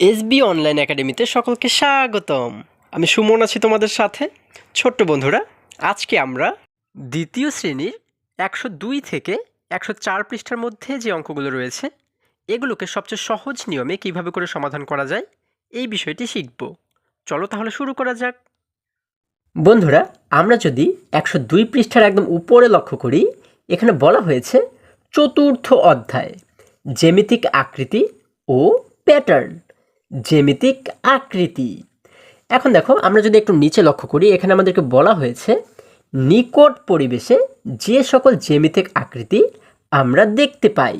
SB online একাডেমিতে সকলকে স্বাগতম। আমি সুমন আছি তোমাদের সাথে। ছোট্ট বন্ধুরা, আজকে আমরা দ্বিতীয় শ্রেণির একশো দুই থেকে একশো চার পৃষ্ঠার মধ্যে যে অঙ্কগুলো রয়েছে, এগুলোকে সবচেয়ে সহজ নিয়মে কীভাবে করে সমাধান করা যায়, এই বিষয়টি শিখব। চলো তাহলে শুরু করা যাক। বন্ধুরা, আমরা যদি একশো দুই পৃষ্ঠার একদম উপরে লক্ষ্য করি, এখানে বলা হয়েছে চতুর্থ অধ্যায়, জ্যামিতিক আকৃতি ও প্যাটার্ন। জ্যামিতিক আকৃতি। এখন দেখো, আমরা যদি একটু নিচে লক্ষ্য করি, এখানে আমাদেরকে বলা হয়েছে, নিকট পরিবেশে যে সকল জ্যামিতিক আকৃতি আমরা দেখতে পাই।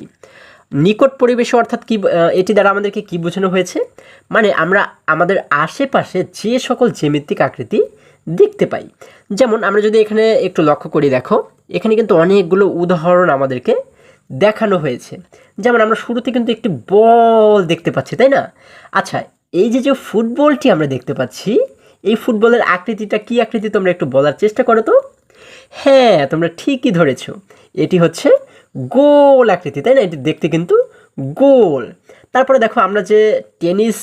নিকট পরিবেশে অর্থাৎ কি এটি দ্বারা আমাদেরকে কি বোঝানো হয়েছে? মানে আমরা আমাদের আশেপাশে যে সকল জ্যামিতিক আকৃতি দেখতে পাই। যেমন আমরা যদি এখানে একটু লক্ষ্য করি, দেখো, এখানে কিন্তু অনেকগুলো উদাহরণ আমাদেরকে দেখানো হয়েছে। যেমন আমরা শুরুতে কিন্তু একটি বল দেখতে পাচ্ছি, তাই না? আচ্ছা এই যে যে ফুটবলটি আমরা দেখতে পাচ্ছি, এই ফুটবলের আকৃতিটা কি আকৃতি তোমরা একটু বলার চেষ্টা করো তো? হ্যাঁ তোমরা ঠিকই ধরেছ। এটি হচ্ছে গোল আকৃতি, তাই না? এটি দেখতে কিন্তু গোল। তারপরে দেখো, আমরা যে টেনিস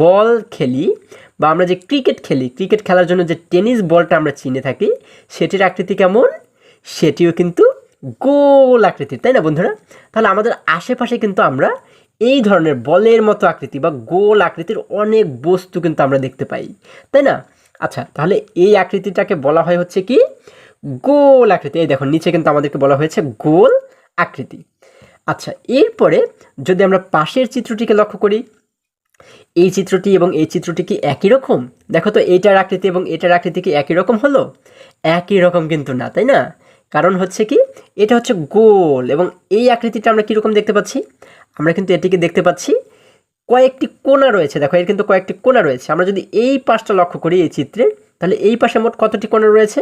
বল খেলি বা আমরা যে ক্রিকেট খেলি, ক্রিকেট খেলার জন্য যে টেনিস বলটা আমরা চিনে থাকি, সেটির আকৃতি কেমন? সেটিও কিন্তু গোল আকৃতির, তাই না বন্ধুরা? তাহলে আমাদের আশেপাশে কিন্তু আমরা এই ধরনের বলের মতো আকৃতি বা গোল আকৃতির অনেক বস্তু কিন্তু আমরা দেখতে পাই, তাই না? আচ্ছা তাহলে এই আকৃতিটাকে বলা হয় হচ্ছে কি? গোল আকৃতি। এই দেখো নিচে কিন্তু আমাদেরকে বলা হয়েছে গোল আকৃতি। আচ্ছা এরপরে যদি আমরা পাশের চিত্রটিকে লক্ষ্য করি, এই চিত্রটি এবং এই চিত্রটি কি একই রকম? দেখো তো, এইটার আকৃতি এবং এটার আকৃতি কি একই রকম হলো? একই রকম কিন্তু না, তাই না? কারণ হচ্ছে কি, এটা হচ্ছে গোল এবং এই আকৃতিটা আমরা কীরকম দেখতে পাচ্ছি? আমরা কিন্তু এটিকে দেখতে পাচ্ছি, কয়েকটি কোনা রয়েছে। দেখো, এর কিন্তু কয়েকটি কোনা রয়েছে। আমরা যদি এই পাশটা লক্ষ্য করি এই চিত্রে, তাহলে এই পাশে মোট কতটি কোনা রয়েছে?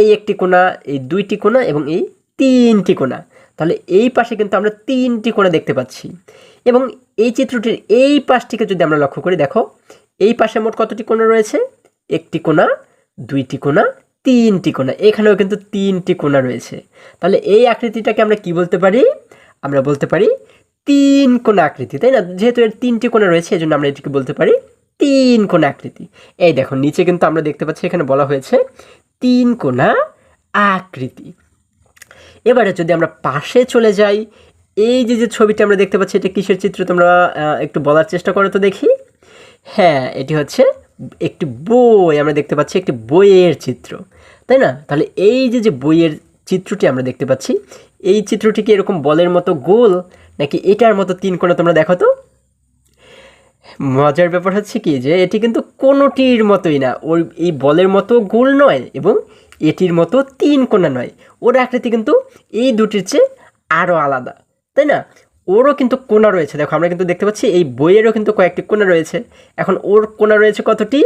এই একটি কোণা, এই দুইটি কোনা এবং এই তিনটি কোণা। তাহলে এই পাশে কিন্তু আমরা তিনটি কোনা দেখতে পাচ্ছি। এবং এই চিত্রটির এই পাশটিকে যদি আমরা লক্ষ্য করি, দেখো, এই পাশে মোট কতটি কোনা রয়েছে? একটি কোনা দুইটি কোণা তিনটি কোণা, এখানেও কিন্তু তিনটি কোণা রয়েছে। তাহলে এই আকৃতিটাকে আমরা কি বলতে পারি? আমরা বলতে পারি তিন কোণা আকৃতি, তাই না? যেহেতু এর তিনটি কোণা রয়েছে এই জন্য আমরা এটিকে বলতে পারি তিন কোণা আকৃতি। এই দেখো, নিচে কিন্তু আমরা দেখতে পাচ্ছি, এখানে বলা হয়েছে তিন কোণা আকৃতি। এবারে যদি আমরা পাশে চলে যাই, এই যে যে ছবিটা আমরা দেখতে পাচ্ছি, এটা কিসের চিত্র তোমরা একটু বলার চেষ্টা করো তো দেখি। হ্যাঁ এটি হচ্ছে একটি বই আমরা দেখতে পাচ্ছি, একটি বইয়ের চিত্র, তাই না? তাহলে এই যে যে বইয়ের চিত্রটি আমরা দেখতে পাচ্ছি, এই চিত্রটি কি এরকম বলের মতো গোল, নাকি এটার মতো তিন কোণা তোমরা দেখো তো? মজার ব্যাপার হচ্ছে কি যে, এটি কিন্তু কোনোটির মতোই না। ওর এই বলের মতো গোল নয় এবং এটির মতো তিন কোণা নয়। ওর আকৃতি কিন্তু এই দুটির চেয়ে আরও আলাদা, তাই না? ওরও কিন্তু কোনা রয়েছে। দেখো, আমরা কিন্তু দেখতে পাচ্ছি এই বইয়েরও কিন্তু কয়েকটি কোনা রয়েছে। এখন ওর কোনা রয়েছে কতটি?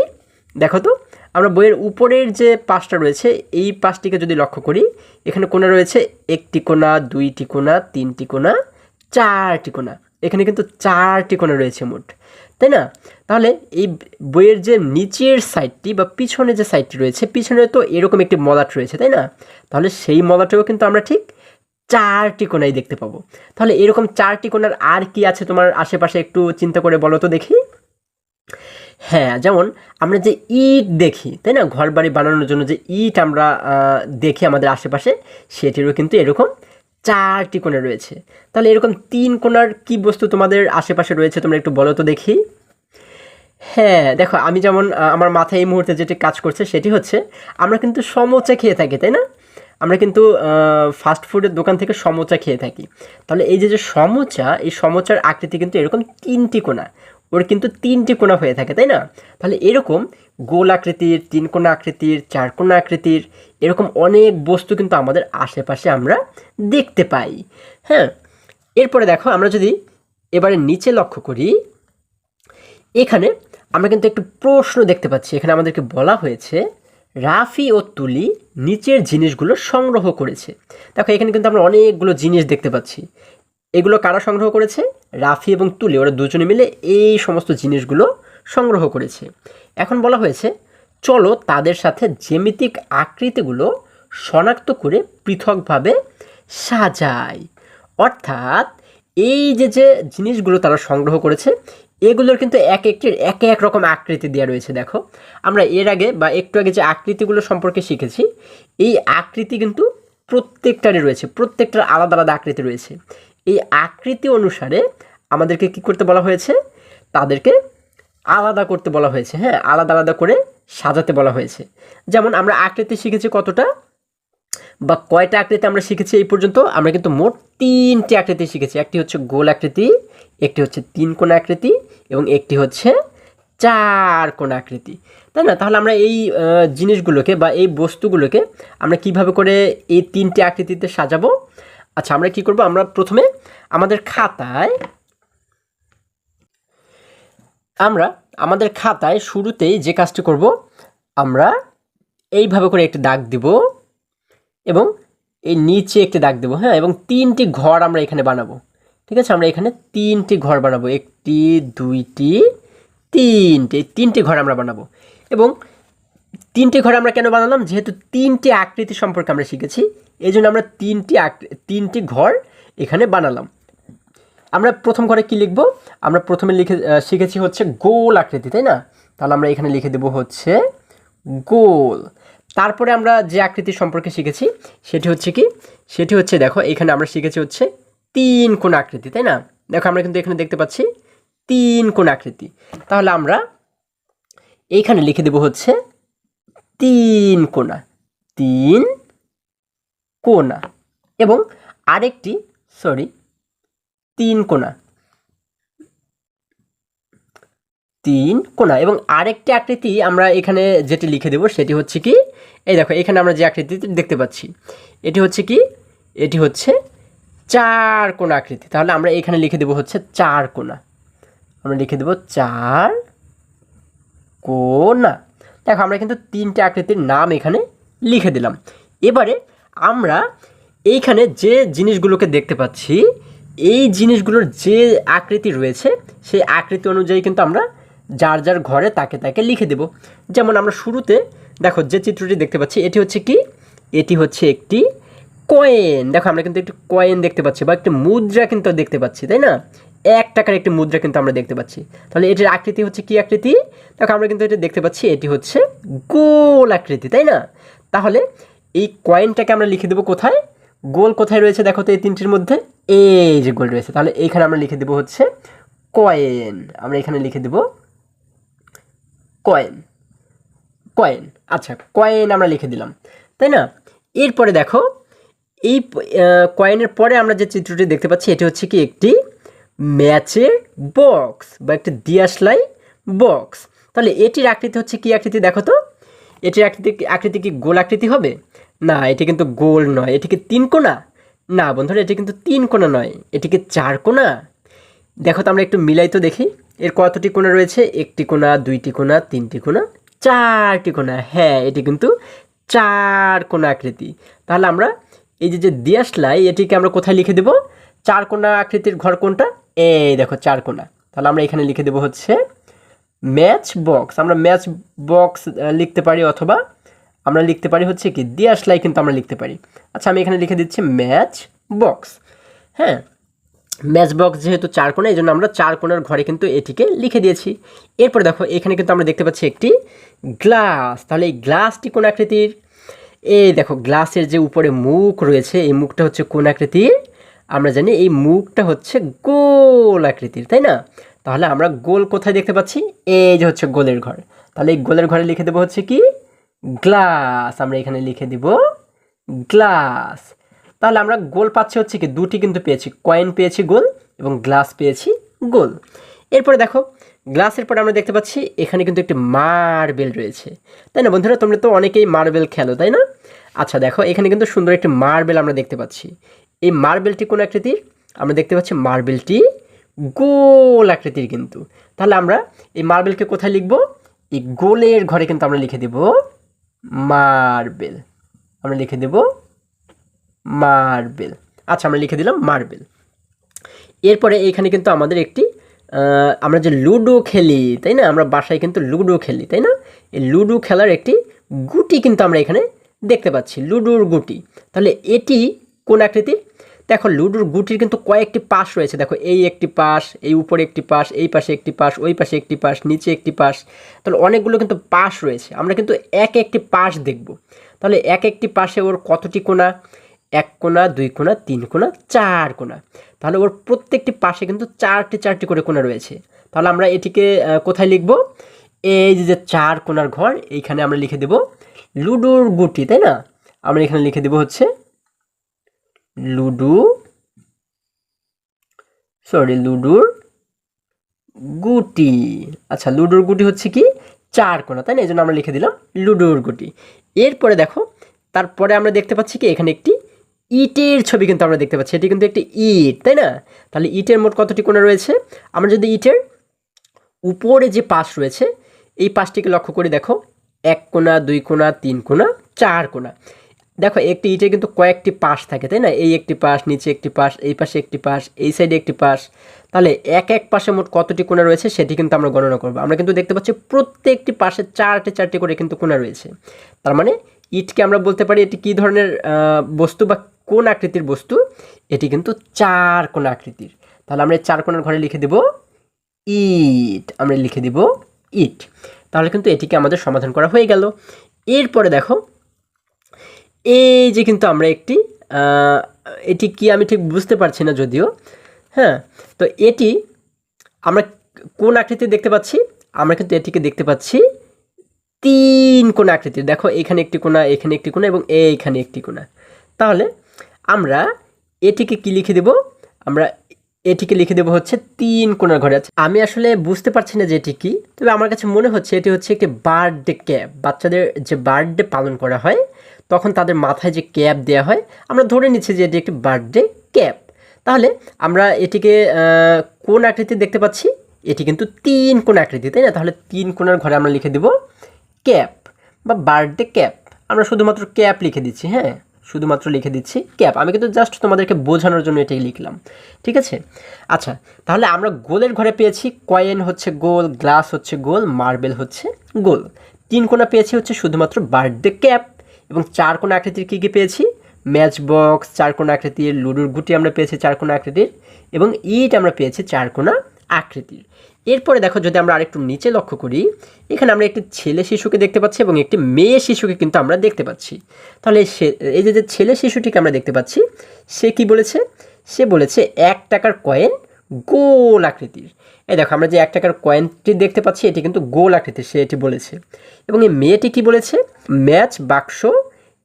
দেখো তো, আমরা বইয়ের উপরের যে পাশটা রয়েছে, এই পাশটিকে যদি লক্ষ্য করি, এখানে কোনা রয়েছে একটি কোণা, দুইটি কোণা, তিনটি কোণা, চারটি কোণা। এখানে কিন্তু চারটি কোণা রয়েছে মোট, তাই না? তাহলে এই বইয়ের যে নিচের সাইডটি বা পিছনে যে সাইডটি রয়েছে, পিছনে তো এরকম একটি মলাট রয়েছে, তাই না? তাহলে সেই মলাটেও কিন্তু আমরা ঠিক চারটি কোণাই দেখতে পাবো। তাহলে এরকম চারটি কোণার আর কি আছে তোমার আশেপাশে একটু চিন্তা করে বলো তো দেখি? হ্যাঁ যেমন আমরা যে ইট দেখি, তাই না? ঘর বাড়ি বানানোর জন্য যে ইট আমরা দেখি আমাদের আশেপাশে, সেটিরও কিন্তু এরকম চারটি কোণা রয়েছে। তাহলে এরকম তিন কোণার কি বস্তু তোমাদের আশেপাশে রয়েছে তোমরা একটু বলো তো দেখি? হ্যাঁ দেখো আমি যেমন আমার মাথায় এই মুহূর্তে যেটি কাজ করছে সেটি হচ্ছে আমরা কিন্তু সমোচা খেয়ে থাকি, তাই না? আমরা কিন্তু ফাস্ট ফুডের দোকান থেকে সমোচা খেয়ে থাকি। তাহলে এই যে যে সমোচা, এই সমোচার আকৃতি কিন্তু এরকম তিনটি কোণা। ওর কিন্তু তিনটি কোণা হয়ে থাকে, তাই না? তাহলে এরকম গোল আকৃতির, তিন কোণা আকৃতির, চার কোণা আকৃতির, এরকম অনেক বস্তু কিন্তু আমাদের আশেপাশে আমরা দেখতে পাই। হ্যাঁ? এরপরে দেখো, আমরা যদি এবারে নিচে লক্ষ্য করি, এখানে আমরা কিন্তু একটু প্রশ্ন দেখতে পাচ্ছি। এখানে আমাদেরকে বলা হয়েছে রাফি ও তুলি নিচের জিনিসগুলো সংগ্রহ করেছে। দেখো, এখানে কিন্তু আমরা অনেকগুলো জিনিস দেখতে পাচ্ছি। এগুলো কারা সংগ্রহ করেছে? রাফি এবং তুলি, ওরা দুজনে মিলে এই সমস্ত জিনিসগুলো সংগ্রহ করেছে। এখন বলা হয়েছে, চলো তাদের সাথে জ্যামিতিক আকৃতিগুলো শনাক্ত করে পৃথকভাবে সাজাই। অর্থাৎ এই যে যে জিনিসগুলো তারা সংগ্রহ করেছে এগুলোর কিন্তু এক একটির এক এক রকম আকৃতি দেওয়া রয়েছে, দেখো। আমরা এর আগে বা একটু আগে যে আকৃতিগুলো সম্পর্কে শিখেছি, এই আকৃতি কিন্তু প্রত্যেকটারই রয়েছে, প্রত্যেকটার আলাদা আলাদা আকৃতি রয়েছে। এই আকৃতি অনুসারে আমাদেরকে কি করতে বলা হয়েছে? তাদেরকে আলাদা করতে বলা হয়েছে হ্যাঁ আলাদা আলাদা করে সাজাতে বলা হয়েছে। যেমন আমরা আকৃতি শিখেছি কতটা? বা কয়টা আকৃতি আমরা শিখেছি এই পর্যন্ত? আমরা কিন্তু মোট তিনটি আকৃতি শিখেছি, একটি হচ্ছে গোল আকৃতি একটি হচ্ছে তিন কোণ আকৃতি এবং একটি হচ্ছে চার কোণ আকৃতি। তাই না? তাহলে আমরা এই জিনিসগুলোকে বা এই বস্তুগুলোকে আমরা কীভাবে করে এই তিনটি আকৃতিতে সাজাবো? আচ্ছা আমরা কি করব? আমরা প্রথমে আমাদের খাতায়, আমরা আমাদের খাতায় শুরুতেই যে কাজটি করব, আমরা এইভাবে করে একটি দাগ দিব এবং এই নিচে একটি দাগ দেবো হ্যাঁ? এবং তিনটি ঘর আমরা এখানে বানাবো। ঠিক আছে, আমরা এখানে তিনটি ঘর বানাবো। একটি, দুইটি, তিনটি। তিনটি ঘর আমরা বানাবো। এবং তিনটি ঘর আমরা কেন বানালাম? যেহেতু তিনটি আকৃতি সম্পর্কে আমরা শিখেছি এই জন্য আমরা তিনটি তিনটি ঘর এখানে বানালাম। আমরা প্রথম ঘরে কি লিখব? আমরা প্রথমে লিখে শিখেছি হচ্ছে গোল আকৃতি, তাই না? তাহলে আমরা এখানে লিখে দেব হচ্ছে গোল। তারপরে আমরা যে আকৃতি সম্পর্কে শিখেছি, সেটি হচ্ছে কি? সেটি হচ্ছে, দেখো, এখানে আমরা শিখেছি হচ্ছে তিন কোন আকৃতি, তাই না? দেখো আমরা কিন্তু এখানে দেখতে পাচ্ছি তিন কোন আকৃতি। তাহলে আমরা এইখানে লিখে দেব হচ্ছে তিন কোণা, তিন কোনা এবং আরেকটি, সরি, তিন কোণা তিন কোণা এবং আরেকটি আকৃতি আমরা এখানে যেটি লিখে দেব সেটি হচ্ছে কি, এই দেখো এখানে আমরা যে আকৃতি দেখতে পাচ্ছি, এটি হচ্ছে কি, এটি হচ্ছে চার কোণা আকৃতি। তাহলে আমরা এখানে লিখে দেব হচ্ছে চার কোণা। আমরা লিখে দেব চার কোণা। দেখো, আমরা কিন্তু তিনটে আকৃতির নাম এখানে লিখে দিলাম। এবারে আমরা এইখানে যে জিনিসগুলোকে দেখতে পাচ্ছি, এই জিনিসগুলোর যে আকৃতি রয়েছে, সেই আকৃতি অনুযায়ী কিন্তু আমরা যার যার ঘরে তাকে তাকে লিখে দেব। যেমন আমরা শুরুতে, দেখো, যে চিত্রটি দেখতে পাচ্ছি, এটি হচ্ছে কি? এটি হচ্ছে একটি কয়েন দেখো, আমরা কিন্তু একটি কয়েন দেখতে পাচ্ছি বা একটি মুদ্রা কিন্তু দেখতে পাচ্ছি, তাই না? এক টাকার একটি মুদ্রা কিন্তু আমরা দেখতে পাচ্ছি। তাহলে এটির আকৃতি হচ্ছে কি আকৃতি? দেখো, আমরা কিন্তু এটা দেখতে পাচ্ছি, এটি হচ্ছে গোল আকৃতি, তাই না? তাহলে এই কয়েনটাকে আমরা লিখে দেবো কোথায়? গোল কোথায় রয়েছে দেখো তো এই তিনটির মধ্যে? এই যে গোল রয়েছে। তাহলে এইখানে আমরা লিখে দেবো হচ্ছে কয়েন আমরা এখানে লিখে দেবো কয়েন কয়েন আচ্ছা কয়েন আমরা লিখে দিলাম, তাই না? এরপরে দেখো এই কয়েনের পরে আমরা যে চিত্রটি দেখতে পাচ্ছি, এটি হচ্ছে কি একটি ম্যাচের বক্স বা একটি দিয়াশলাই বক্স তাহলে এটির আকৃতি হচ্ছে কি আকৃতি দেখো তো? এটির আকৃতি আকৃতি কি গোল আকৃতি হবে? না, এটি কিন্তু গোল নয়, এটি কি তিন কোণা? না বন্ধুরা, এটি কিন্তু তিন কোণা নয়, এটি কি চার কোণা? দেখো তো আমরা একটু মিলাই তো দেখি, এর কতটি কোণা রয়েছে? একটি কোণা, দুইটি কোণা, তিনটি কোণা, চারটি কোণা। হ্যাঁ এটি কিন্তু চার কোনা আকৃতি। তাহলে আমরা এই যে যে দিয়াশলাই এটিকে আমরা কোথায় লিখে দেব? চার কোণা আকৃতির ঘর কোনটা এই দেখো, চার কোণা। তাহলে আমরা এখানে লিখে দেব হচ্ছে ম্যাচ বক্স আমরা ম্যাচ বক্স লিখতে পারি অথবা আমরা লিখতে পারি হচ্ছে কি দিয়াশলাই কিন্তু আমরা লিখতে পারি। আচ্ছা আমি এখানে লিখে দিচ্ছি ম্যাচ বক্স হ্যাঁ ম্যাচ বক্স যেহেতু চার কোণা, এই জন্য আমরা চার কোণার ঘরে কিন্তু এটিকে লিখে দিয়েছি। এরপরে দেখো, এখানে কিন্তু আমরা দেখতে পাচ্ছি একটি গ্লাস তাহলে এই গ্লাসটি কোন আকৃতির? এই দেখো, গ্লাসের যে উপরে মুখ রয়েছে, এই মুখটা হচ্ছে কোন আকৃতির? আমরা জানি এই মুখটা হচ্ছে গোল আকৃতির, তাই না? তাহলে আমরা গোল কোথায় দেখতে পাচ্ছি? এই যে হচ্ছে গোলের ঘর। তাহলে এই গোলের ঘরে লিখে দেবো হচ্ছে কি? গ্লাস। আমরা এখানে লিখে দিব গ্লাস। তাহলে আমরা গোল পাচ্ছি হচ্ছে কি? দুটি কিন্তু পেয়েছি। কয়েন পেয়েছি গোল এবং গ্লাস পেয়েছি গোল। এরপরে দেখো গ্লাসের পরে আমরা দেখতে পাচ্ছি এখানে কিন্তু একটি মার্বেল রয়েছে। তাই না বন্ধুরা? তোমরা তো অনেকেই মার্বেল খেলো, তাই না? আচ্ছা দেখো, এখানে কিন্তু সুন্দর একটি মার্বেল আমরা দেখতে পাচ্ছি। এই মার্বেলটি কোন আকৃতির? আমরা দেখতে পাচ্ছি মার্বেলটি গোল আকৃতির কিন্তু। তাহলে আমরা এই মার্বেলকে কোথায় লিখব? এই গোলের ঘরে কিন্তু আমরা লিখে দেব মার্বেল। আমরা লিখে দেব মার্বেল। আচ্ছা আমরা লিখে দিলাম মার্বেল। এরপরে এখানে কিন্তু আমাদের একটি আমরা যে লুডো খেলি, তাই না? আমরা বাসায় কিন্তু লুডো খেলি, তাই না? এই লুডো খেলার একটি গুটি কিন্তু আমরা এখানে দেখতে পাচ্ছি, লুডোর গুটি। তাহলে এটি কোন আকৃতির? দেখো, লুডোর গুটির কিন্তু কয়েকটি পাশ রয়েছে। দেখো, এই একটি পাশ, এই উপরে একটি পাশ, এই পাশে একটি পাশ, ওই পাশে একটি পাশ, নিচে একটি পাশ। তাহলে অনেকগুলো কিন্তু পাশ রয়েছে। আমরা কিন্তু এক একটি পাশ দেখব। তাহলে এক একটি পাশে ওর কতটি কোণা? এক কোণা, দুই কোণা, তিন কোণা, চার কোণা। তাহলে ওর প্রত্যেকটি পাশে কিন্তু চারটি চারটি করে কোণা রয়েছে। তাহলে আমরা এটিকে কোথায় লিখব? এই যে চার কোণার ঘর, এইখানে আমরা লিখে দেব লুডোর গুটি, তাই না? আমরা এখানে লিখে দেব হচ্ছে লুডু সরি লুডুর গুটি। আচ্ছা লুডোর গুটি হচ্ছে কি? চার কোণা, তাই না? এই জন্য আমরা লিখে দিলাম লুডোর গুটি। এরপরে দেখো, তারপরে আমরা দেখতে পাচ্ছি কি? এখানে একটি ইটের ছবি কিন্তু আমরা দেখতে পাচ্ছি। এটি কিন্তু একটি ইট, তাই না? তাহলে ইটের মোট কতটি কোণা রয়েছে? আমরা যদি ইটের উপরে যে পাশ রয়েছে, এই পাশটিকে লক্ষ্য করে দেখো, এক কোণা, দুই কোণা, তিন কোণা, চার কোণা। দেখো, একটি ইটে কিন্তু কয়েকটি পাশ থাকে, তাই না? এই একটি পাশ, নিচে একটি পাশ, এই পাশে একটি পাশ, এই সাইডে একটি পাশ। তাহলে এক এক পাশে মোট কতটি কোণা রয়েছে, সেটি কিন্তু আমরা গণনা করব। আমরা কিন্তু দেখতে পাচ্ছি প্রত্যেকটি পাশে চারটে চারটি করে কিন্তু কোণা রয়েছে। তার মানে ইটকে আমরা বলতে পারি এটি কী ধরনের বস্তু বা কোন আকৃতির বস্তু? এটি কিন্তু চার কোণ আকৃতির। তাহলে আমরা চার কোণার ঘরে লিখে দেব ইট। আমরা লিখে দিব ইট। তাহলে কিন্তু এটিকে আমাদের সমাধান করা হয়ে গেল। এরপরে দেখো, এই যে কিন্তু আমরা একটি এটি কি আমি ঠিক বুঝতে পারছি না যদিও হ্যাঁ তো এটি আমরা কোন আকৃতি দেখতে পাচ্ছি? আমরা কিন্তু এটিকে দেখতে পাচ্ছি তিন কোণ আকৃতির। দেখো, এখানে একটি কোণা, এখানে একটি কোণা এবং এইখানে একটি কোণা। তাহলে আমরা এটিকে কি লিখে দেব? আমরা এটিকে লিখে দেবো হচ্ছে তিন কোণার ঘরে। আছে আমি আসলে বুঝতে পারছি না যে এটি কি, তবে আমার কাছে মনে হচ্ছে এটি হচ্ছে একটি বার্থডে ক্যাপ বাচ্চাদের যে বার্থডে পালন করা হয়, তখন তাদের মাথায় যে ক্যাপ দেওয়া হয়, আমরা ধরে নিচ্ছি যে এটি একটি বার্থডে ক্যাপ তাহলে আমরা এটিকে কোন আকৃতি দেখতে পাচ্ছি। এটি কিন্তু তিন কোণ আকৃতি, তাই না? তাহলে তিন কোণার ঘরে আমরা লিখে দেব ক্যাপ বা বার্থডে ক্যাপ। আমরা শুধুমাত্র ক্যাপ লিখে দিচ্ছি হ্যাঁ? শুধুমাত্র লিখে দিচ্ছি ক্যাপ। আমি কিন্তু জাস্ট তোমাদেরকে বোঝানোর জন্য এটাই লিখলাম। ঠিক আছে? আচ্ছা তাহলে আমরা গোলের ঘরে পেয়েছি কয়েন হচ্ছে গোল, গ্লাস হচ্ছে গোল, মার্বেল হচ্ছে গোল। তিন কোণা পেয়েছি হচ্ছে শুধুমাত্র বার্থডে ক্যাপ এবং চার কোণা আকৃতির কী কী পেয়েছি? ম্যাচ বক্স চার কোণা আকৃতির, লুডুর গুটি আমরা পেয়েছি চার কোণা আকৃতির এবং ইট আমরা পেয়েছি চার কোণা আকৃতির এরপরে দেখো যদি আমরা আরেকটু নিচে লক্ষ্য করি, এখানে আমরা একটি ছেলে শিশুকে দেখতে পাচ্ছি এবং একটি মেয়ে শিশুকে কিন্তু আমরা দেখতে পাচ্ছি। তাহলে সে, এই যে যে ছেলে শিশুটিকে আমরা দেখতে পাচ্ছি, সে কি বলেছে? সে বলেছে, এক টাকার কয়েন গোল আকৃতির। এই দেখো, আমরা যে এক টাকার কয়েনটি দেখতে পাচ্ছি, এটি কিন্তু গোল আকৃতির, সে এটি বলেছে। এবং এই মেয়েটি কি বলেছে? ম্যাচ বাক্স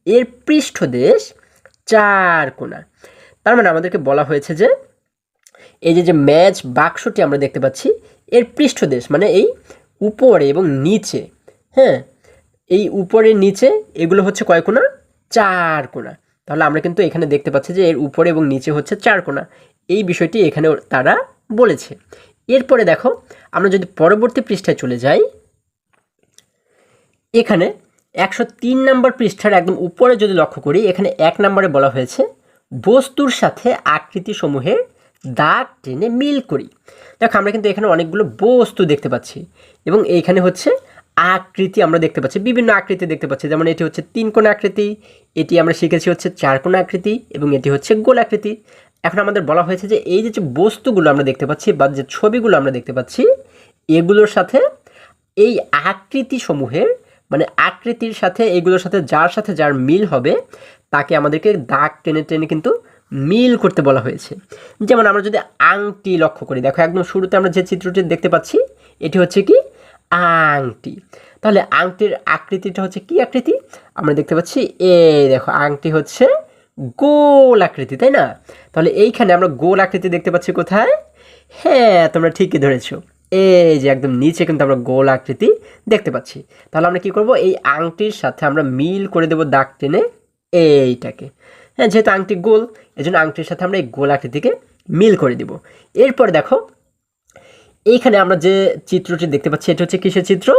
এর পৃষ্ঠদেশ চার কোণা। তার মানে আমাদেরকে বলা হয়েছে যে এই যে যে ম্যাচ বাক্সটি আমরা দেখতে পাচ্ছি, এর পৃষ্ঠদেশ মানে এই উপরে এবং নিচে হ্যাঁ? এই উপরে নিচে এগুলো হচ্ছে কয় কোণা? চার কোণা। তাহলে আমরা কিন্তু এখানে দেখতে পাচ্ছি যে এর উপরে এবং নিচে হচ্ছে চার কোণা। এই বিষয়টি এখানে তারা বলেছে। এরপরে দেখো, আমরা যদি পরবর্তী পৃষ্ঠায় চলে যাই, এখানে একশো তিন নম্বর পৃষ্ঠার একদম উপরে যদি লক্ষ্য করি, এখানে এক নম্বরে বলা হয়েছে, বস্তুর সাথে আকৃতিসমূহের দাগ টেনে মিল করি। দেখো, আমরা কিন্তু এখানে অনেকগুলো বস্তু দেখতে পাচ্ছি এবং এইখানে হচ্ছে আকৃতি আমরা দেখতে পাচ্ছি, বিভিন্ন আকৃতি দেখতে পাচ্ছি। যেমন এটি হচ্ছে তিন কোণ আকৃতি, এটি আমরা শিখেছি হচ্ছে চার কোণ আকৃতি এবং এটি হচ্ছে গোল আকৃতি। এখন আমাদের বলা হয়েছে যে এই যে বস্তুগুলো আমরা দেখতে পাচ্ছি বা যে ছবিগুলো আমরা দেখতে পাচ্ছি, এগুলোর সাথে এই আকৃতি সমূহের মানে আকৃতির সাথে, এগুলোর সাথে যার সাথে যার মিল হবে, তাকে আমাদেরকে দাগ টেনে টেনে কিন্তু মিল করতে বলা হয়েছে। যেমন আমরা যদি আংটি লক্ষ্য করি, দেখো একদম শুরুতে আমরা যে চিত্রটি দেখতে পাচ্ছি, এটি হচ্ছে কি? আংটি। তাহলে আংটির আকৃতিটা হচ্ছে কি আকৃতি? আমরা দেখতে পাচ্ছি, এই দেখো, আংটি হচ্ছে গোল আকৃতি, তাই না? তাহলে এইখানে আমরা গোল আকৃতি দেখতে পাচ্ছি কোথায়? হ্যাঁ তোমরা ঠিকই ধরেছো। এই যে একদম নিচে কিন্তু আমরা গোল আকৃতি দেখতে পাচ্ছি। তাহলে আমরা কি করব? এই আংটির সাথে আমরা মিল করে দেব দাগ টেনে এইটাকে। হ্যাঁ যেহেতু আংটি গোল এই জন্য আংটির সাথে আমরা এই গোল আকৃতিকে মিল করে দিব। এরপর দেখো, এইখানে আমরা যে চিত্রটি দেখতে পাচ্ছি, এটা হচ্ছে কিসের চিত্র?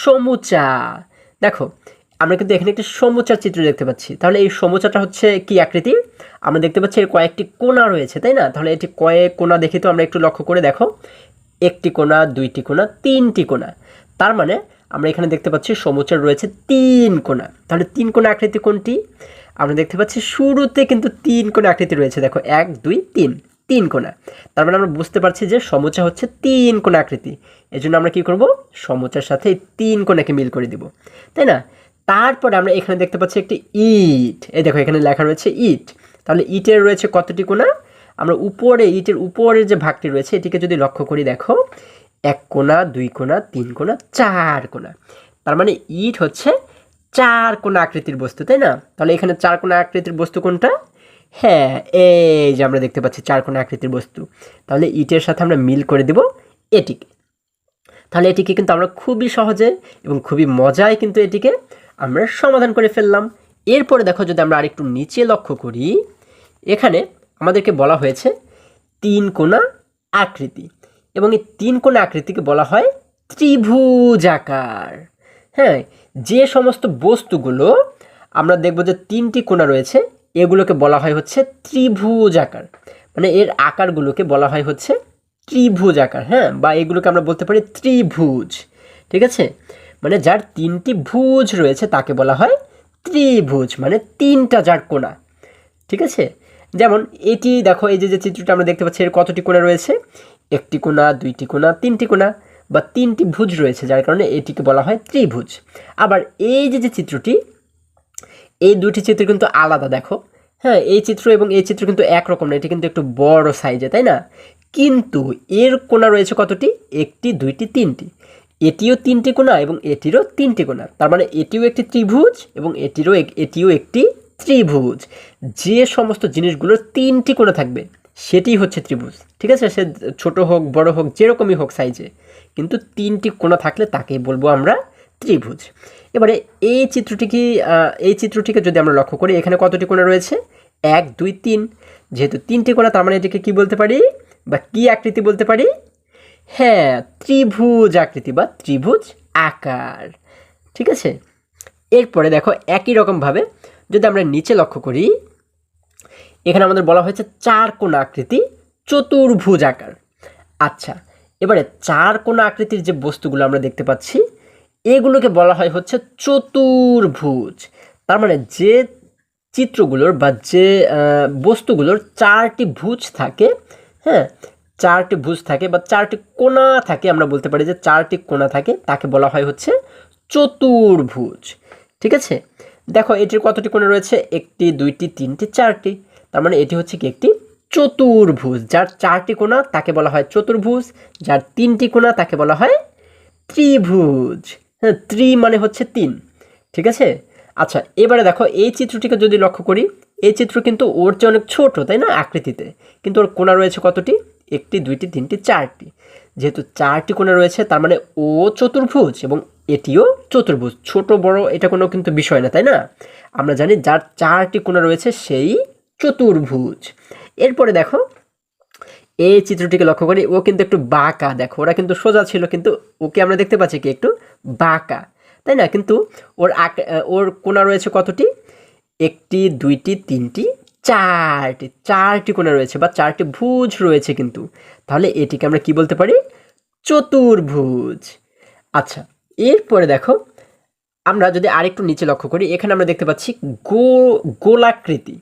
সমুচা। দেখো, আমরা কিন্তু এখানে একটি সমুচার চিত্র দেখতে পাচ্ছি। তাহলে এই সমুচাটা হচ্ছে কি আকৃতি? আমরা দেখতে পাচ্ছি এর কয়েকটি কোণা রয়েছে, তাই না? তাহলে এটি কয়েক কোণা দেখি তো আমরা একটু লক্ষ্য করে দেখো, একটি কোণা, দুইটি কোণা, তিনটি কোণা। তার মানে আমরা এখানে দেখতে পাচ্ছি সমুচার রয়েছে তিন কোণা। তাহলে তিন কোণা আকৃতি কোনটি? আমরা দেখতে পাচ্ছি শুরুতে কিন্তু তিন কোণা আকৃতি রয়েছে। দেখো, এক, দুই, তিন তিন কোণা। তার মানে আমরা বুঝতে পারছি যে সমোচা হচ্ছে তিন কোণা আকৃতি। এই জন্য আমরা কী করব? সমোচার সাথে তিন কোণাকে মিল করে দিব। তাই না? তারপরে আমরা এখানে দেখতে পাচ্ছি একটি ইট। এই দেখো, এখানে লেখা রয়েছে ইট। তাহলে ইটের রয়েছে কতটি কোণা? আমরা উপরে, ইটের উপরের যে ভাগটি রয়েছে, এটিকে যদি লক্ষ্য করি, দেখো, এক কোণা, দুই কোণা, তিন কোণা, চার কোণা। তার মানে ইট হচ্ছে চার কোণা আকৃতির বস্তু, তাই না? তাহলে এখানে চার কোণা আকৃতির বস্তু কোনটা? হ্যাঁ এই যে আমরা দেখতে পাচ্ছি চার কোণা আকৃতির বস্তু। তাহলে ইটের সাথে আমরা মিল করে দেব এটিকে। তাহলে এটিকে কিন্তু আমরা খুবই সহজে এবং খুবই মজায় কিন্তু এটিকে আমরা সমাধান করে ফেললাম। এরপরে দেখো যদি আমরা আরেকটু নিচে লক্ষ্য করি, এখানে আমাদেরকে বলা হয়েছে তিন কোণা আকৃতি এবং এই তিন কোণা আকৃতিকে বলা হয় ত্রিভুজাকার হ্যাঁ যে সমস্ত বস্তুগুলো আমরা দেখব যে তিনটি কোণা রয়েছে, এগুলোকে বলা হয় হচ্ছে ত্রিভুজ আকার মানে এর আকারগুলোকে বলা হয় হচ্ছে ত্রিভুজ আকার হ্যাঁ? বা এগুলোকে আমরা বলতে পারি ত্রিভুজ, ঠিক আছে? মানে যার তিনটি ভুজ রয়েছে তাকে বলা হয় ত্রিভুজ মানে তিনটা যার কোণা, ঠিক আছে? যেমন এটি দেখো, এই যে যে চিত্রটা আমরা দেখতে পাচ্ছি, এর কতটি কোণা রয়েছে? একটি কোণা, দুইটি কোণা, তিনটি কোণা। বা তিনটি ভুজ রয়েছে, যার কারণে এটিকে বলা হয় ত্রিভুজ। আবার এই যে যে চিত্রটি, এই দুটি চিত্র কিন্তু আলাদা, দেখো। হ্যাঁ এই চিত্র এবং এই চিত্র কিন্তু একরকম না, এটি কিন্তু একটু বড় সাইজে, তাই না? কিন্তু এর কোণা রয়েছে কতটি? একটি, দুইটি, তিনটি। এটিও তিনটি কোণা এবং এটিরও তিনটি কোণা। তার মানে এটিও একটি ত্রিভুজ এবং এটিরও এটিও একটি ত্রিভুজ। যে সমস্ত জিনিসগুলোর তিনটি কোণা থাকবে, সেটি হচ্ছে ত্রিভুজ, ঠিক আছে? সে ছোট হোক, বড় হোক, যেরকমই হোক সাইজে। কিন্তু তিনটি কোণা থাকলে তাকে বলব আমরা ত্রিভুজ। এবারে এই চিত্রটিকে এই চিত্রটিকে যদি আমরা লক্ষ্য করি, এখানে কতটি কোণা রয়েছে? এক, দুই, তিন। যেহেতু তিনটি কোণা, তার মানে এটিকে কী বলতে পারি? বা কি আকৃতি বলতে পারি? হ্যাঁ ত্রিভুজ আকৃতি বা ত্রিভুজ আকার। ঠিক আছে? এরপরে দেখো, একই রকমভাবে যদি আমরা নিচে লক্ষ্য করি, এখানে আমাদের বলা হয়েছে চার কোণা আকৃতি, চতুর্ভুজ আকার। আচ্ছা এবারে চার কোণা আকৃতির যে বস্তুগুলো আমরা দেখতে পাচ্ছি, এগুলোকে বলা হয় হচ্ছে চতুর্ভুজ। তার মানে যে চিত্রগুলোর বা যে বস্তুগুলোর চারটি ভুজ থাকে হ্যাঁ চারটি ভুজ থাকে বা চারটি কোণা থাকে, আমরা বলতে পারি যে চারটি কোণা থাকে, তাকে বলা হয় হচ্ছে চতুর্ভুজ। ঠিক আছে? দেখো, এটির কতটি কোণা রয়েছে? একটি, দুইটি, তিনটি, চারটি। তার মানে এটি হচ্ছে কি একটি চতুর্ভুজ, যার চারটি কোণা তাকে বলা হয় চতুর্ভুজ, যার তিনটি কোণা তাকে বলা হয় ত্রিভুজ। হ্যাঁ ত্রি মানে হচ্ছে তিন, ঠিক আছে? আচ্ছা এবারে দেখো, এই চিত্রটিকে যদি লক্ষ্য করি, এই চিত্র কিন্তু ওর চেয়ে অনেক ছোট, তাই না, আকৃতিতে। কিন্তু ওর কোণা রয়েছে কতটি? একটি, দুইটি, তিনটি, চারটি। যেহেতু চারটি কোণা রয়েছে, তার মানে ও চতুর্ভুজ এবং এটিও চতুর্ভুজ। ছোট, বড়, এটা কোনো কিন্তু বিষয় না, তাই না? আমরা জানি যার চারটি কোণা রয়েছে, সেই চতুর্ভুজ। এরপরে দেখো, এই চিত্রটিকে লক্ষ্য করি ও কিন্তু একটু বাঁকা, দেখো, ওরা কিন্তু সোজা ছিল, কিন্তু ওকে আমরা দেখতে পাচ্ছি কি একটু বাঁকা, তাই না? কিন্তু ওর আক, ওর কোণা রয়েছে কতটি? একটি, দুইটি, তিনটি, চারটি চারটি কোণা রয়েছে বা চারটি ভুজ রয়েছে কিন্তু। তাহলে এটিকে আমরা কি বলতে পারি? চতুর্ভুজ। আচ্ছা এরপরে দেখো, আমরা যদি আরেকটু নিচে লক্ষ্য করি, এখানে আমরা দেখতে পাচ্ছি গো, গোলাকৃতি।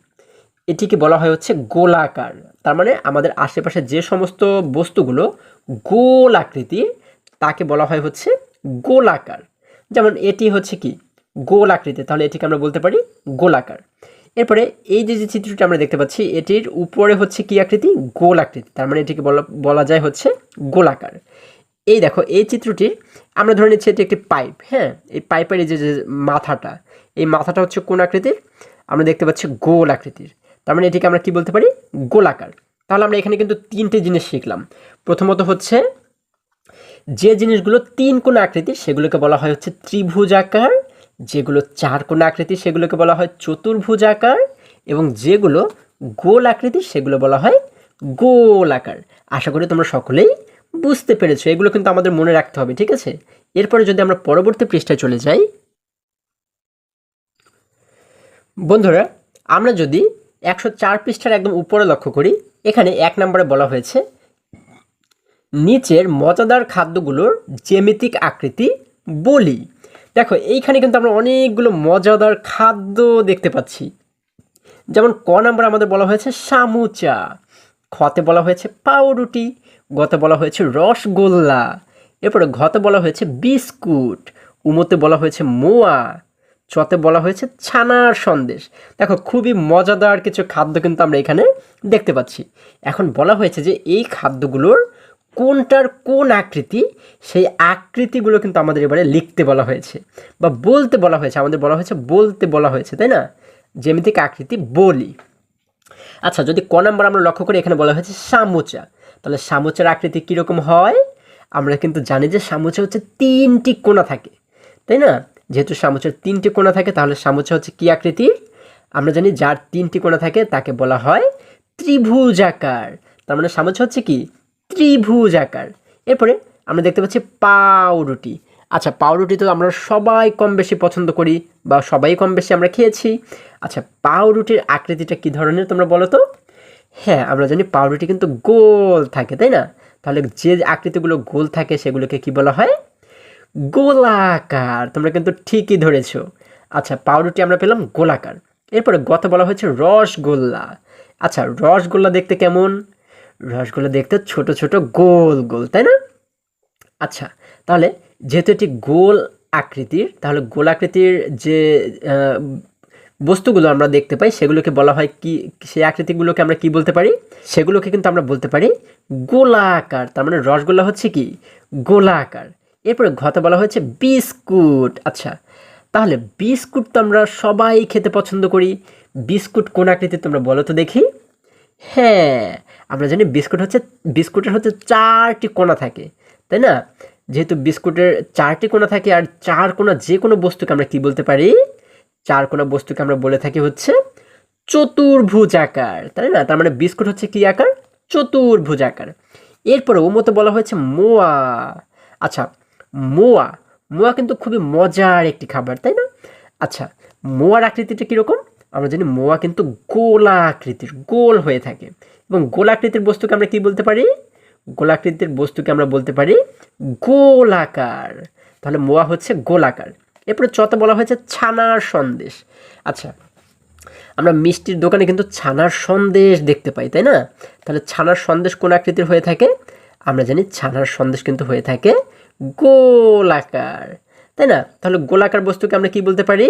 এটিকে বলা হয় হচ্ছে গোলাকার। তার মানে আমাদের আশেপাশে যে সমস্ত বস্তুগুলো গোল আকৃতি, তাকে বলা হয় হচ্ছে গোলাকার। যেমন এটি হচ্ছে কি? গোল আকৃতি, তাহলে এটিকে আমরা বলতে পারি গোলাকার। এরপরে এই যে যে চিত্রটি আমরা দেখতে পাচ্ছি, এটির উপরে হচ্ছে কি আকৃতি? গোল আকৃতি। তার মানে এটিকে বলা বলা যায় হচ্ছে গোলাকার। এই দেখো, এই চিত্রটির আমরা ধরে নিচ্ছি এটি একটি পাইপ হ্যাঁ? এই পাইপের এই যে মাথাটা, এই মাথাটা হচ্ছে কোন আকৃতির? আমরা দেখতে পাচ্ছি গোল আকৃতির। তার মানে এটিকে আমরা কি বলতে পারি? গোলাকার। তাহলে আমরা এখানে কিন্তু তিনটে জিনিস শিখলাম। প্রথমত হচ্ছে, যে জিনিসগুলো তিন কোণ আকৃতি, সেগুলোকে বলা হয় হচ্ছে ত্রিভুজাকার যেগুলো চার কোণ আকৃতি, সেগুলোকে বলা হয় চতুর্ভুজাকার এবং যেগুলো গোল আকৃতি, সেগুলো বলা হয় গোল আকার। আশা করি তোমরা সকলেই বুঝতে পেরেছ। এগুলো কিন্তু আমাদের মনে রাখতে হবে, ঠিক আছে? এরপরে যদি আমরা পরবর্তী পৃষ্ঠায় চলে যাই, বন্ধুরা, আমরা যদি একশো চার পৃষ্ঠার একদম উপরে লক্ষ্য করি। এখানে এক নম্বরে বলা হয়েছে, নিচের মজাদার খাদ্যগুলোর জ্যামিতিক আকৃতি বলি। দেখো, এইখানে কিন্তু আমরা অনেকগুলো মজাদার খাদ্য দেখতে পাচ্ছি। যেমন ক নম্বরে আমাদের বলা হয়েছে, সামুচা। খতে বলা হয়েছে, পাউরুটি। গতে বলা হয়েছে, রসগোল্লা। এরপরে ঘতে বলা হয়েছে, বিস্কুট। উমোতে বলা হয়েছে, মোয়া। চতে বলা হয়েছে ছানার সন্দেশ। দেখো, খুবই মজাদার কিছু খাদ্য কিন্তু আমরা এখানে দেখতে পাচ্ছি। এখন বলা হয়েছে যে এই খাদ্যগুলোর কোনটার কোন আকৃতি, সেই আকৃতিগুলো কিন্তু আমাদের এবারে লিখতে বলা হয়েছে বা বলতে বলা হয়েছে। আমাদের বলা হয়েছে বলতে বলা হয়েছে, তাই না? জ্যামিতিক আকৃতি বলি। আচ্ছা যদি ক নাম্বার আমরা লক্ষ্য করি, এখানে বলা হয়েছে সামুচা। তাহলে সামুচার আকৃতি কীরকম হয়? আমরা কিন্তু জানি যে সামুচা হচ্ছে তিনটি কোনা থাকে, তাই না? যেহেতু সামুচার তিনটি কোণা থাকে, তাহলে সামুচা হচ্ছে কী আকৃতির আমরা জানি যার তিনটি কোণা থাকে, তাকে বলা হয় ত্রিভুজাকার তার মানে সামুচা হচ্ছে কি? ত্রিভুজাকার এরপরে আমরা দেখতে পাচ্ছি পাউরুটি। আচ্ছা পাউরুটি তো আমরা সবাই কম বেশি পছন্দ করি, বা সবাই কম বেশি আমরা খেয়েছি। আচ্ছা পাউরুটির আকৃতিটা কী ধরনের তোমরা বলো তো? হ্যাঁ আমরা জানি পাউরুটি কিন্তু গোল থাকে, তাই না? তাহলে যে আকৃতিগুলো গোল থাকে, সেগুলোকে কি বলা হয়? গোলাকার। তোমরা কিন্তু ঠিকই ধরেছো। আচ্ছা পাউরুটি আমরা পেলাম গোলাকার। এরপরে গত বলা হয়েছে রসগোল্লা। আচ্ছা রসগোল্লা দেখতে কেমন? রসগোল্লা দেখতে ছোট ছোট গোল গোল, তাই না? আচ্ছা তাহলে যেহেতু এটি গোল আকৃতির, তাহলে গোল আকৃতির যে বস্তুগুলো আমরা দেখতে পাই, সেগুলোকে বলা হয় কি, সেই আকৃতিগুলোকে আমরা কি বলতে পারি? সেগুলোকে কিন্তু আমরা বলতে পারি গোলাকার। তার মানে রসগোল্লা হচ্ছে কি? গোলাকার। এরপরে ঘতে বলা হয়েছে বিস্কুট। আচ্ছা তাহলে বিস্কুট তো আমরা সবাই খেতে পছন্দ করি। বিস্কুট কোন আকৃতির তোমরা বলো তো দেখি। হ্যাঁ আমরা জানি বিস্কুট হচ্ছে, বিস্কুটের হচ্ছে চারটি কোণা থাকে, তাই না? যেহেতু বিস্কুটের চারটি কোণা থাকে আর চার কোণা যে কোনো বস্তুকে আমরা কি বলতে পারি? চার কোণা বস্তুকে আমরা বলে থাকি হচ্ছে চতুর্ভুজ আকার, তাই না? তার মানে বিস্কুট হচ্ছে কি আকার? চতুর্ভুজ আকার। এরপরে ও মতো বলা হয়েছে মোয়া। আচ্ছা মোয়া মোয়া কিন্তু খুবই মজার একটি খাবার, তাই না? আচ্ছা মোয়ার আকৃতিটা কীরকম? আমরা জানি মোয়া কিন্তু গোলাকৃতির গোল হয়ে থাকে। এবং গোলাকৃতির বস্তুকে আমরা কি বলতে পারি? গোলাকৃতির বস্তুকে আমরা বলতে পারি গোলাকার তাহলে মোয়া হচ্ছে গোলাকার এরপরে চতে বলা হয়েছে ছানার সন্দেশ। আচ্ছা আমরা মিষ্টির দোকানে কিন্তু ছানার সন্দেশ দেখতে পাই, তাই না? তাহলে ছানার সন্দেশ কোন আকৃতির হয়ে থাকে? আমরা জানি ছানার সন্দেশ কিন্তু হয়ে থাকে গোলাকার, তাই না? তাহলে গোলাকার বস্তুকে আমরা কি বলতে পারি?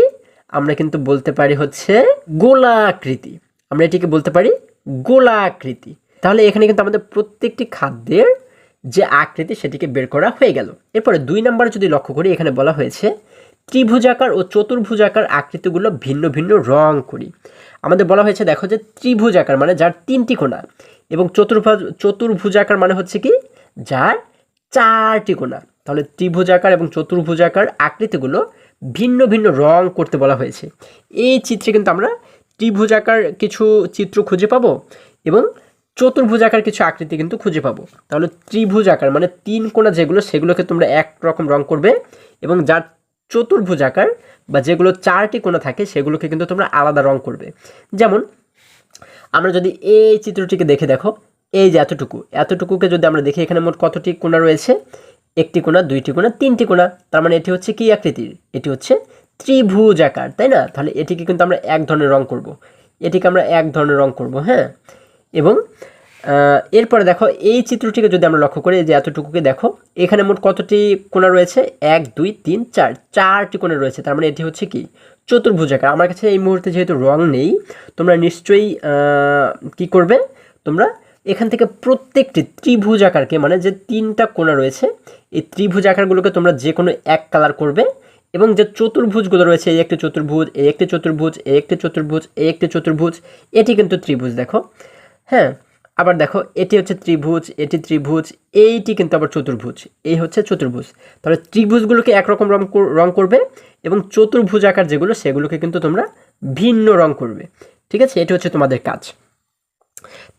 আমরা কিন্তু বলতে পারি হচ্ছে গোলাকৃতি। আমরা এটিকে বলতে পারি গোলাকৃতি। তাহলে এখানে কিন্তু আমাদের প্রত্যেকটি খাদ্যের যে আকৃতি সেটিকে বের করা হয়ে গেল। এরপরে দুই নম্বরে যদি লক্ষ্য করি, এখানে বলা হয়েছে ত্রিভুজাকার ও চতুর্ভুজাকার আকৃতিগুলো ভিন্ন ভিন্ন রং করি। আমাদের বলা হয়েছে, দেখো যে ত্রিভুজাকার মানে যার তিনটি কোণা এবং চতুর্ভুজ, চতুর্ভুজাকার মানে হচ্ছে কি? যার চারটি কোণা। তাহলে ত্রিভুজাকার এবং চতুর্ভুজাকার আকৃতিগুলো ভিন্ন ভিন্ন রং করতে বলা হয়েছে। এই চিত্রে কিন্তু আমরা ত্রিভুজাকার কিছু চিত্র খুঁজে পাবো এবং চতুর্ভুজাকার কিছু আকৃতি কিন্তু খুঁজে পাবো। তাহলে ত্রিভুজাকার মানে তিন কোণা যেগুলো, সেগুলোকে তোমরা এক রকম রং করবে এবং যার চতুর্ভুজাকার বা যেগুলো চারটি কোণা থাকে, সেগুলোকে কিন্তু তোমরা আলাদা রং করবে। যেমন আমরা যদি এই চিত্রটিকে দেখে দেখো, এই যে এতটুকু, এতটুকুকে যদি আমরা দেখি, এখানে মোট কতটি কোণা রয়েছে? একটি কোণা, দুইটি কোণা, তিনটি কোণা। তার মানে এটি হচ্ছে কি আকৃতির? এটি হচ্ছে ত্রিভুজ আকার, তাই না? তাহলে এটিকে কিন্তু আমরা এক ধরনের রং করব। এটিকে আমরা এক ধরনের রং করব হ্যাঁ? এবং এরপরে দেখো, এই চিত্রটিকে যদি আমরা লক্ষ্য করি যে এতটুকুকে দেখো, এখানে মোট কতটি কোণা রয়েছে? এক, দুই, তিন, চার। চারটি কোণা রয়েছে। তার মানে এটি হচ্ছে কি? চতুর্ভুজাকার আমার কাছে এই মুহূর্তে যেহেতু রং নেই, তোমরা নিশ্চয়ই কি করবে? তোমরা এখান থেকে প্রত্যেকটি ত্রিভুজ আকারকে মানে যে তিনটা কোণা রয়েছে, এই ত্রিভুজ আকারগুলোকে তোমরা যে কোনো এক কালার করবে এবং যে চতুর্ভুজগুলো রয়েছে, এই একটি চতুর্ভুজ, এই একটি চতুর্ভুজ, এই একটি চতুর্ভুজ, এই একটি চতুর্ভুজ, এটি কিন্তু ত্রিভুজ দেখো। হ্যাঁ আবার দেখো, এটি হচ্ছে ত্রিভুজ, এটি ত্রিভুজ, এইটি কিন্তু আবার চতুর্ভুজ, এই হচ্ছে চতুর্ভুজ। তাহলে ত্রিভুজগুলোকে একরকম রং রং করবে এবং চতুর্ভুজ আকার যেগুলো, সেগুলোকে কিন্তু তোমরা ভিন্ন রং করবে। ঠিক আছে? এটি হচ্ছে তোমাদের কাজ।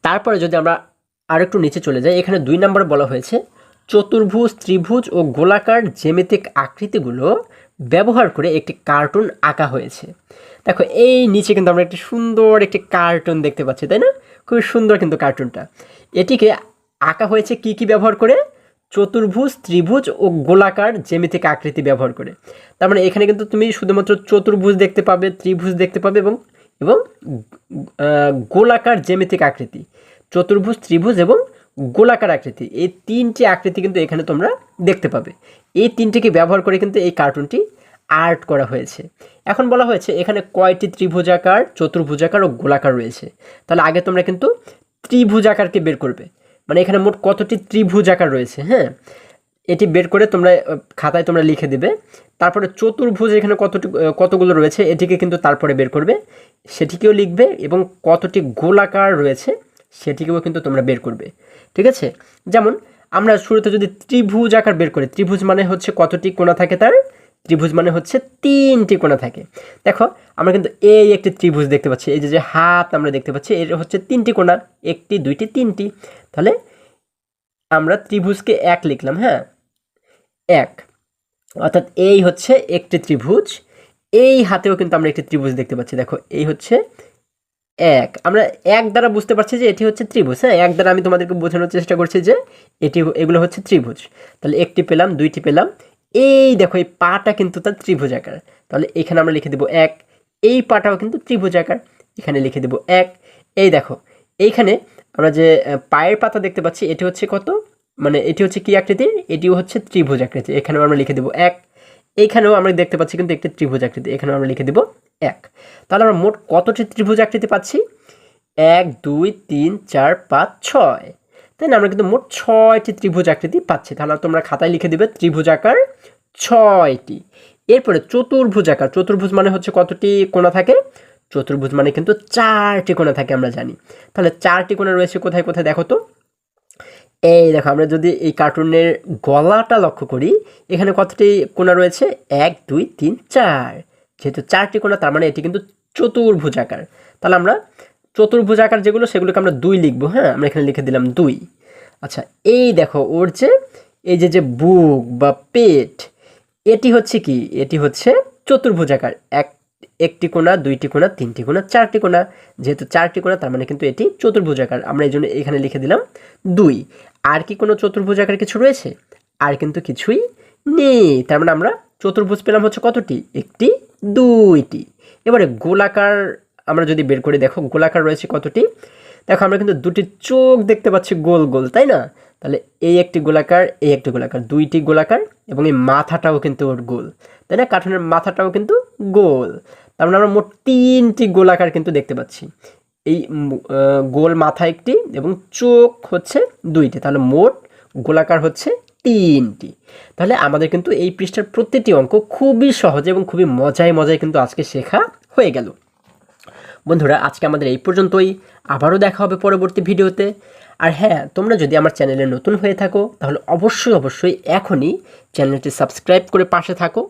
তারপরে যদি আমরা আরেকটু নিচে চলে যাই, এখানে দুই নম্বরে বলা হয়েছে, চতুর্ভুজ, ত্রিভুজ ও গোলাকার জ্যামিতিক আকৃতিগুলো ব্যবহার করে একটি কার্টুন আঁকা হয়েছে। দেখো, এই নিচে কিন্তু আমরা একটি সুন্দর একটি কার্টুন দেখতে পাচ্ছি, তাই না? খুবই সুন্দর কিন্তু কার্টুনটা। এটিকে আঁকা হয়েছে কি কি ব্যবহার করে? চতুর্ভুজ, ত্রিভুজ ও গোলাকার জ্যামিতিক আকৃতি ব্যবহার করে। তার মানে এখানে কিন্তু তুমি শুধুমাত্র চতুর্ভুজ দেখতে পাবে, ত্রিভুজ দেখতে পাবে এবং এবং গোলাকার জ্যামিতিক আকৃতি, চতুর্ভুজ, ত্রিভুজ এবং গোলাকার আকৃতি। এই তিনটি আকৃতি কিন্তু এখানে তোমরা দেখতে পাবে। এই তিনটিকে ব্যবহার করে কিন্তু এই কার্টুনটি আর্ট করা হয়েছে। এখন বলা হয়েছে, এখানে কয়টি ত্রিভুজাকার চতুর্ভুজাকার ও গোলাকার রয়েছে। তাহলে আগে তোমরা কিন্তু ত্রিভুজাকারকে বের করবে। মানে এখানে মোট কতটি ত্রিভুজাকার রয়েছে হ্যাঁ? এটি বের করে তোমরা খাতায় তোমরা লিখে দিবে। তারপরে চতুর্ভুজ এখানে কতটি কতগুলো রয়েছে, এটিকে কিন্তু তারপরে বের করবে। সেটিকেও লিখবে এবং কতটি গোলাকার রয়েছে সেটিকেও কিন্তু তোমরা বের করবে। ঠিক আছে? যেমন, আমরা শুরুতে যদি ত্রিভুজ আকার বের করি, ত্রিভুজ মানে হচ্ছে কতটি কোণা থাকে তার? ত্রিভুজ মানে হচ্ছে তিনটি কোণা থাকে। দেখো, আমরা কিন্তু এই একটি ত্রিভুজ দেখতে পাচ্ছি। এই যে যে হাত আমরা দেখতে পাচ্ছি, এর হচ্ছে তিনটি কোণা, একটি, দুইটি, তিনটি। তাহলে আমরা ত্রিভুজকে এক লিখলাম হ্যাঁ? এক। অর্থাৎ এই হচ্ছে একটি ত্রিভুজ এই হাতেও কিন্তু আমরা একটি ত্রিভুজ দেখতে পাচ্ছি। দেখো, এই হচ্ছে এক। আমরা এক দ্বারা বুঝতে পারছি যে এটি হচ্ছে ত্রিভুজ। হ্যাঁ এক দ্বারা আমি তোমাদেরকে বোঝানোর চেষ্টা করছি যে এটি এগুলো হচ্ছে ত্রিভুজ। তাহলে একটি পেলাম, দুইটি পেলাম। এই দেখো, এই পাটা কিন্তু তার ত্রিভুজ আকার। তাহলে এখানে আমরা লিখে দেবো এক। এই পাটাও কিন্তু ত্রিভুজ আকার। এখানে লিখে দেবো এক। এই দেখো, এইখানে আমরা যে পায়ের পাতা দেখতে পাচ্ছি, এটি হচ্ছে কত? মানে এটি হচ্ছে কি আকৃতির? এটিও হচ্ছে ত্রিভুজ আকৃতি এখানেও আমরা লিখে দেবো এক। এইখানেও আমরা দেখতে পাচ্ছি কিন্তু একটি ত্রিভুজ আকৃতি। এখানেও আমরা লিখে দেবো এক। তাহলে আমরা মোট কতটি ত্রিভুজ আকৃতি পাচ্ছি? এক, দুই, তিন, চার, পাঁচ, ছয়। তাই না? আমরা কিন্তু মোট ছয়টি ত্রিভুজ আকৃতি পাচ্ছি। তাহলে তোমরা খাতায় লিখে দিবে ত্রিভুজ আকার ছয়টি। এরপরে চতুর্ভুজ আকার। চতুর্ভুজ মানে হচ্ছে কতটি কোণা থাকে? চতুর্ভুজ মানে কিন্তু চারটি কোণা থাকে আমরা জানি। তাহলে চারটি কোণা রয়েছে কোথায় কোথায়? দেখো তো। এই দেখো, আমরা যদি এই কার্টুনের গলাটা লক্ষ্য করি, এখানে কতটি কোনা রয়েছে? এক, দুই, তিন, চার। যেহেতু চারটি কোণা, তার মানে এটি কিন্তু চতুর্ভুজ আকার। তাহলে আমরা চতুর্ভুজ আকার যেগুলো, সেগুলোকে আমরা দুই লিখব হ্যাঁ? আমরা এখানে লিখে দিলাম দুই। আচ্ছা এই দেখো, ওর যে, এই যে যে বুক বা পেট, এটি হচ্ছে কি? এটি হচ্ছে চতুর্ভুজ আকার। এক, একটি কোণা, দুইটি কোণা, তিনটি কোণা, চারটি কোণা। যেহেতু চারটি কোণা, তার মানে কিন্তু এটি চতুর্ভুজ আকার। আমরা এই জন্য এখানে লিখে দিলাম দুই। আর কি কোনো চতুর্ভুজ আকার কিছু রয়েছে? আর কিন্তু কিছুই নেই। তার মানে আমরা চতুর্ভুজ পেলাম হচ্ছে কতটি? একটি, দুইটি। এবারে গোলাকার আমরা যদি বের করে, দেখো গোলাকার রয়েছে কতটি? দেখো আমরা কিন্তু দুটি চোখ দেখতে পাচ্ছি গোল গোল, তাই না? তাহলে এই একটি গোলাকার, এই একটি গোলাকার, দুইটি গোলাকার এবং এই মাথাটাও কিন্তু ওর গোল, তাই না? কার্টুনের মাথাটাও কিন্তু গোল। তার মানে আমরা মোট তিনটি গোলাকার কিন্তু দেখতে পাচ্ছি। এই গোল মাথা একটি এবং চোখ হচ্ছে দুইটি। তাহলে মোট গোলাকার হচ্ছে তিনটি। তাহলে আমাদের কিন্তু এই পৃষ্ঠার প্রতিটি অঙ্ক খুবই সহজে এবং খুবই মজায় মজায় কিন্তু আজকে শেখা হয়ে গেল। বন্ধুরা, আজকে আমাদের এই পর্যন্তই। আবারও দেখা হবে পরবর্তী ভিডিওতে। আর হ্যাঁ তোমরা যদি আমার চ্যানেলে নতুন হয়ে থাকো, তাহলে অবশ্যই অবশ্যই এখনই চ্যানেলটি সাবস্ক্রাইব করে পাশে থাকো,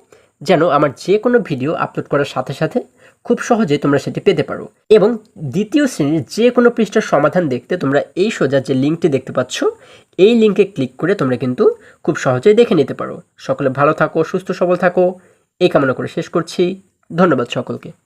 যেন আমার যে কোনো ভিডিও আপলোড করার সাথে সাথে খুব সহজে তোমরা সেটি পেতে পারো। এবং দ্বিতীয় শ্রেণির যে কোনো পৃষ্ঠার সমাধান দেখতে তোমরা এই সোজা যে লিঙ্কটি দেখতে পাচ্ছ, এই লিঙ্কে ক্লিক করে তোমরা কিন্তু খুব সহজেই দেখে নিতে পারো। সকলে ভালো থাকো, সুস্থ সবল থাকো। এই কামনা করে শেষ করছি। ধন্যবাদ সকলকে।